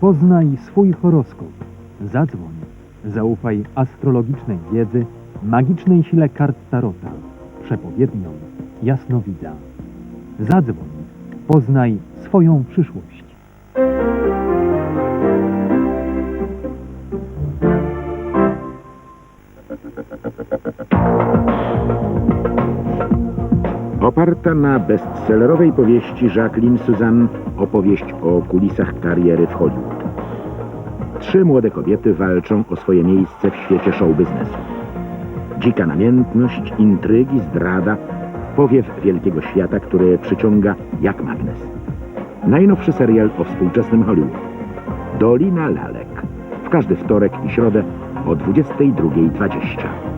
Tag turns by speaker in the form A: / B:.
A: Poznaj swój horoskop. Zadzwoń. Zaufaj astrologicznej wiedzy, magicznej sile kart Tarota, przepowiedniom jasnowidza. Zadzwoń. Poznaj swoją przyszłość.
B: Oparta na bestsellerowej powieści Jacqueline Suzanne opowieść o kulisach kariery w Hollywood. Trzy młode kobiety walczą o swoje miejsce w świecie show biznesu. Dzika namiętność, intrygi, zdrada, powiew wielkiego świata, który przyciąga jak magnes. Najnowszy serial o współczesnym Hollywood. Dolina Lalek. W każdy wtorek i środę o 22.20.